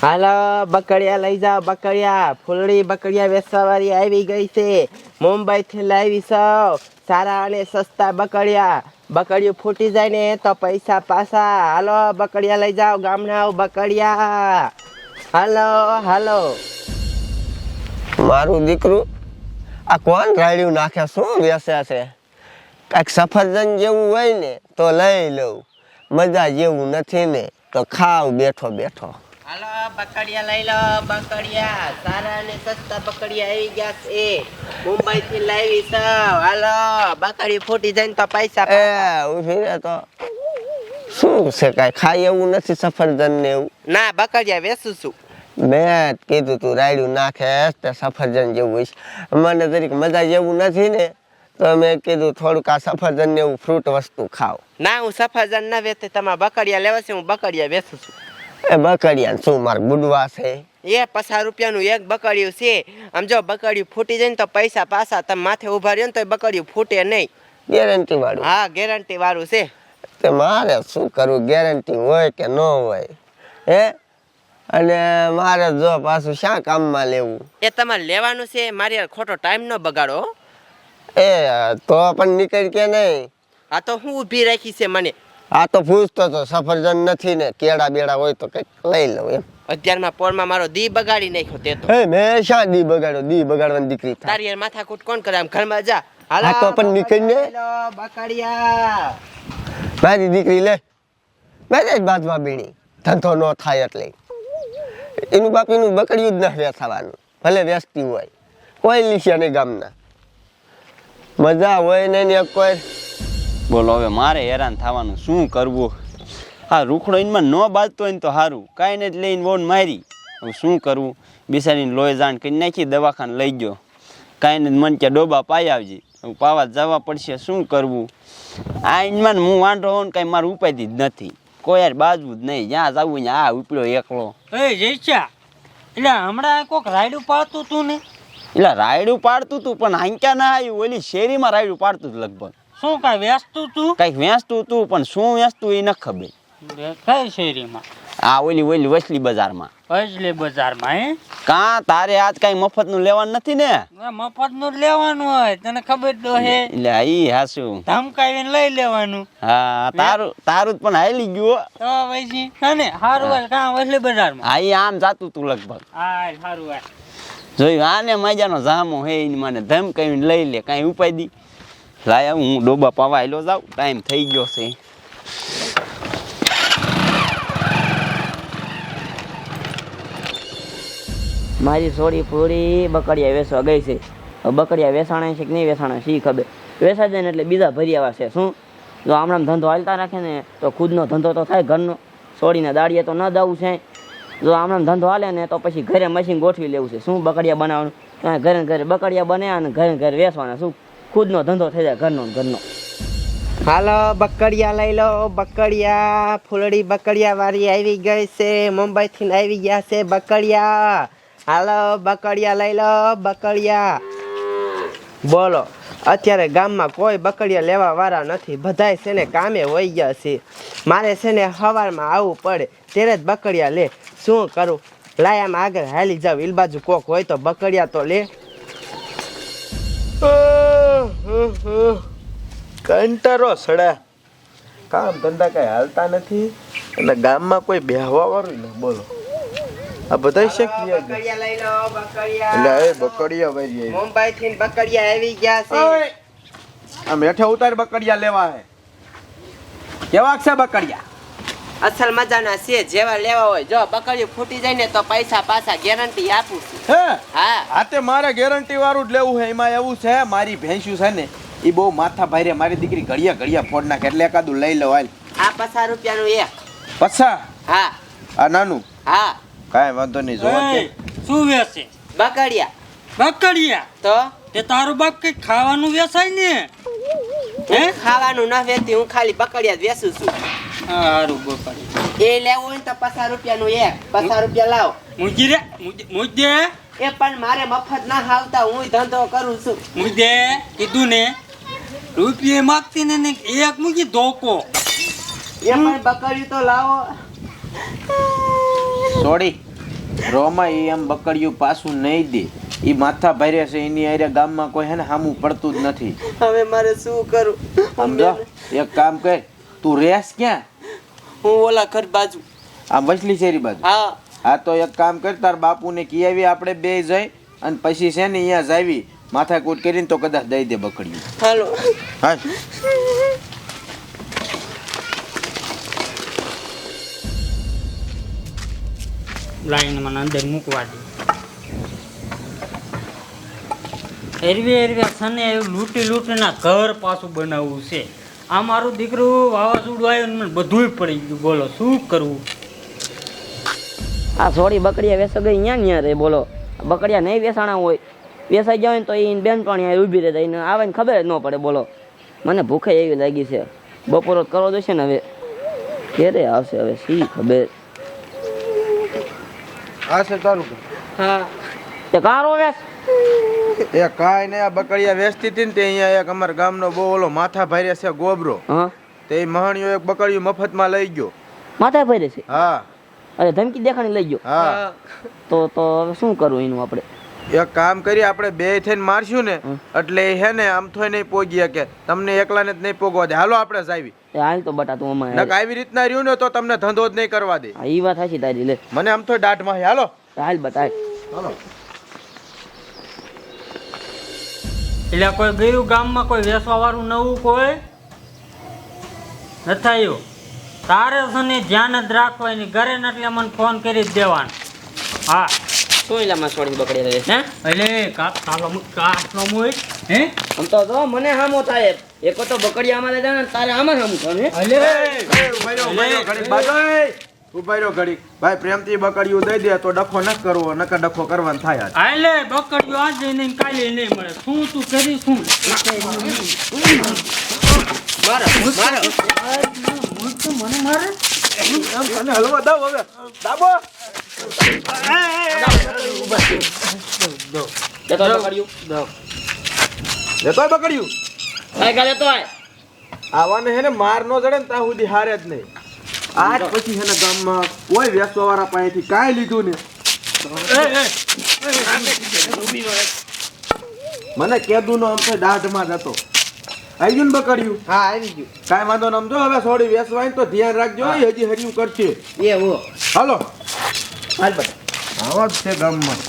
હાલો બકડિયા લઈ જાઓ બકડિયા ફૂલડી બકડિયા વેસવારી આવી ગઈ છે. મુંબઈથી લાવી સૌ સારા અને સસ્તા બકડિયા બકડિયું ફૂટી જાય ને તો પૈસા પાછા. હાલો બકડિયા લઈ જાઓ, ગામના બકડિયા હાલો હાલો. મારું દીકરું, આ કોણ રાડ્યું નાખે? શું વ્યસ્યા છે? કાંઈક સફરજન જેવું હોય ને તો લઈ લઉં. મજા જેવું નથી ને, તો ખાવ બેઠો બેઠો. બકડિયા લઈ લો બકડિયા સારા ને સસ્તા બકડિયા આવી ગયા છે. મુંબઈથી લાવી છે. હાલો બકડી ફૂટી જાય ને તો પૈસા એ ઊભી રહે તો. શું છે કાંઈ? ખાય એવું નથી સફરજન ને એવું? ના બકડિયા વેચું છું. મેં કીધું તું રાયડું નાખે તે સફરજન જેવું છે. મને જરીક મજા જેવું નથી ને તો મેં કીધું થોડુંક આ સફરજન ને એવું ફ્રૂટ વસ્તુ ખાવ ના હું સફરજન ના વેચે તમારે બકડિયા લેવા છે હું બકડિયા વેચું છું. એ બકડિયા શું મારે ગુડવા છે? એ પચાસ રૂપિયાનું એક બકડિયું છે. આમ જો બકડિયું ફૂટી જાય ને તો પૈસા પાછા તમે માથે ઊભા રહ્યો ને તો બકડિયું ફૂટે નહીં. ગેરંટી વાળું. હા ગેરંટી વાળું છે. તે મારે શું કરવું? ગેરંટી હોય કે ન હોય? હે? અને મારે જો પાછું શા કામમાં લેવું? એ તમારે લેવાનું છે મારી ખોટો ટાઈમ ન બગાડો. એ તો પણ નીકળી કે નહીં? આ તો હું ઊભી રાખી છે મને. આ તો પૂછતો તો સફરજન નથી ને કેળા બેડા હોય તો કંઈક લઈ લઉં એમ. અત્યારમાં પોરમાં મારો દી બગાડી નાખ્યો તે તો. હે મેં શા દી બગાડ્યો? દી બગાડવાની દીકરી તારી યાર માથાકૂટ કોણ કરે? આમ ઘરમાં જા. હાલો, તો પણ નીકળી ને. બકાડિયા. મારી દીકરી લે. મેં જ બાજવા બીણી. ધંધો ન થાય એટલે. એનું બાપીનું બકડ્યું જ ન વેસાવાનું. ભલે વેસતી હોય. કોઈ લીસ્યા નહીં ગામના. મજા હોય ને ને કોઈ. બોલો હવે મારે હેરાન થવાનું. શું કરવું? આ રૂખડો એમાં ન બાજતો હોય ને તો સારું કાંઈ ને જ લઈને બોન મારી. હવે શું કરવું? બિસારીને લોહી જાણ કરી નાખી દવાખાને લઈ ગયો. કાંઈ ને મન કે ડોબા પાઈ આવજે. હવે પાવા જવા પડશે શું કરવું? આ એમાં હું વાંઢો હોઉં ને કાંઈ મારું ઉપાયથી જ નથી. કોઈ યાર બાજવું જ નહીં. જ્યાં જવું ત્યાં આ ઉપડ્યો એકલો. એ જયચા એટલે હમણાં કોક રાયડું પાડતું તું ને? એટલે રાયડું પાડતું તું પણ હાંક્યા ના આવ્યું. ઓલી શેરીમાં રાયડું પાડતું હતું લગભગ. શું કાંઈ વેચતું તું? કંઈક વેચતું તું પણ શું વેચતું એ ન ખબર. કઈ શેરીમાં? આ ઓલી ઓલી વસલી બજારમાં. વસલી બજારમાં હે? કાં તારે આજ કાંઈ મફતનું લેવાનું નથી ને? મફતનું લેવાનું હોય તને ખબર તો હે. એટલે ઈ હાસું. ધમકાવીને લઈ લેવાનું. હા તારું તારું જ પણ હાલી ગયું તો પછી હા હારું હોય કાં વસલી બજારમાં? હા ઈ આમ જાતું તું લગભગ. હા સારું હોય જોયું આને મજાનો જામો હે ઈને મને ધમકાવીને લઈ લે કાંઈ ઉપાય દી. લાય હું ડોબા પાવા આવેલો જાઉં ટાઈમ થઈ ગયો છે મારી સોડી પૂરી બકડિયા વેસવા ગઈ છે બકડિયા વેસાણા છે કે નહીં વેસાણા શી ખબર વેસાઈ જાય ને એટલે બીજા ભરી આવ્યા છે શું જો આમણામ ધંધો હાલતા રાખે ને તો ખુદનો ધંધો તો થાય ઘરનો સોડીને દાડીએ તો ન દાવું છે જો આમણામ ધંધો હાલે ને તો પછી ઘરે મશીન ગોઠવી લેવું છે શું બકડિયા બનાવવાનું ઘરે ઘરે બકડિયા બને અને ઘરે ઘરે વેસવાના શું ખુદનો ધંધો થઈ જાય, ઘરનો ઘરનો. હાલો, બકડિયા લઈ લો, બકડિયા. ફૂલડી બકડિયા વાળી આવી ગઈ છે, મુંબઈથી આવી ગયા છે બકડિયા. હાલો, બકડિયા લઈ લો, બકડિયા. બોલો, અત્યારે ગામમાં કોઈ બકડિયા લેવા વાળા નથી, બધાય છે ને કામે વહી ગયા છે. મારે છે ને સવારમાં આવવું પડે, ત્યારે જ બકડિયા લે. શું કરું? લાયામાં આગળ હાલી જાવ ઇલબાજુ કોક હોય તો બકડિયા તો લે. કંટારો સડા. કામ ધંધા કઈ હાલતા નથી. અને ગામમાં કોઈ બેહવા વાળું ને બોલો. આ બધા છે બકડિયા લઈ લો બકડિયા. એટલે એ બકડિયા ભાઈ મુંબઈથી બકડિયા આવી ગયા છે. આ મેઠે ઉતાર બકડિયા લેવા હે કેવા છે બકડિયા? અસલ મજાના છે જેવા લેવા હોય. જો બકરી ફૂટી જાય ને તો પૈસા પાછા ગેરંટી આપું છું. હે? હા. આ તે મારે ગેરંટી વાળું જ લેવું છે. એમાં એવું છે મારી ભેંસું છે ને એ બહુ માથા ભાઈ મારી દીકરી ઘડિયા ઘડિયા ફોડ નાખે એટલે એકાદું લઈ લો હાલ. આ પચાસ રૂપિયાનું એક પછા હા. આ નાનું? હા. કાંઈ વાંધો નહીં જોવા શું વેચે બકડિયા બકડિયા તો? તે તારું બાપ કઈ ખાવાનું વેચાય ને? હે? ખાવાનું ના વેચતી હું ખાલી બકડિયા જ વેચું છું. સારું એ લેવું હોય તો પચાસ રૂપિયાનું એ પચાસ રૂપિયા લાવ. મુજી રે એ પણ મારે મફત ના ખાવતા હું ધંધો કરું છું. મુજે કીધું ને. રૂપિયે માગતી ને ને એક મૂકી ધોકો. એ પણ બકડ્યું તો લાવો. સોડી રોમાં એ એમ બકડિયું પાછું નહીં દે. એ માથા ભારે છે એની આરે ગામમાં કોઈ હે ને સામું પડતું જ નથી. હવે મારે શું કરું? સમજો? એક કામ કર તું રેસ ક્યાં? હું ઓલા ઘર બાજુ. આ વસલી શેરી બાજુ? હા. હા તો એક કામ કર તાર બાપુને કી આવી આપણે બે જઈ અને પછી છે ને અહીંયા જાવી માથાકૂટ કરીને તો કદાચ દઈ દે બકડી હાલો. હા લાઈન મને અંદર મૂકવા દે. એરવે હેરવે સને એવું લૂંટી લૂંટીના ઘર પાછું બનાવવું છે. આ મારું દીકરું વાવાઝોડું આવ્યું મને બધુંય પડી ગયું. બોલો શું કરવું? આ સોડી બકડિયા વેસો ગઈ ન્યા ન્યા રે બોલો. બકડિયા નહીં વેસાણા હોય. વેસાઈ જાય ને તો એ બેન આવી ઊભી રહે એને આવે ને ખબર જ ન પડે બોલો. મને ભૂખે એવી લાગી છે. બપોરો કરો કરવો જોઈશે ને હવે. ક્યારે આવશે હવે શી ખબર? આ છે તારું. હા તે કારો વેસ. એ કાંઈ નહીં આ બકડિયા વેચતી હતી ને તે અહીંયા એક અમારા ગામનો બહુ ઓલો માથા ભારે છે ગોબરો. તે મહાણીઓ એક બકડિયું મફતમાં લઈ ગયો. માથા ફરે છે? હા. અરે ધમકી દેખાણી લઈ ગયો? હા. તો તો શું કરવું એનું આપણે? એક કામ કરી આપણે બે થઈને મારશું ને એટલે એ હે ને આમ થોય નહીં પોગી કે તમને એકલાને જ નહીં પોગવા દે. હાલો આપણે જાવી હાલ તો બટા તું અમારે. નક આવી રીતના રહ્યું ને તો તમને ધંધો જ નહીં કરવા દે. એ વાત હાચી તારી લે. મને આમ તો દાઢમાં હાલો. હાલ બટા. હાલો. એટલે કોઈ ગયું ગામમાં કોઈ વેસવા વાળું નવું કોઈ? નથી આવ્યું. તારે છે ધ્યાન જ રાખવાની ઘરે ને એટલે મને ફોન કરી જ દેવાનો. હા. શું એલામાં સોડી બકડિયા રહે હે? એટલે કાપ કાલો કાચનો મોય હે? આમ તો જો મને હામો થાય. એક તો બકડિયા અમારે જાય ને તારે આમાં હામું થાય હે? અલે. ઘડીક બાજુ, એ! ઊભા રહ્યો ઘડી. ભાઈ પ્રેમથી બકડિયું દઈ દે તો ડખો ન કરવો નકર ડખો કરવાનો થાય આજ. આલે બકડ્યો આજે નહીં કાલે નહીં મળે. શું તું કરી શું? મને મારે? મને હલવા દાવ હવે. દાબો. જતો બકડિયું લેતોય બકડિયું કાંઈ કાલે તો આય. આવાને હે ને માર નો જડે ને ત્યાં સુધી હારે જ નહીં. આજ પછી છે ને ગામમાં કોઈ વેસવા વાળા પાસેથી કાંઈ લીધું ને મને કેદું નો આમ તો દાઢમાં જતો હતો. આવી ગયું ને બકડ્યું હા આવી ગયું. કાંઈ વાંધો ન સમજો હવે થોડી વેસવાય તો ધ્યાન રાખજો એ હજી હરિયું કરશે. એવું હાલો. હાલ બધા આવા જ છે ગામમાં.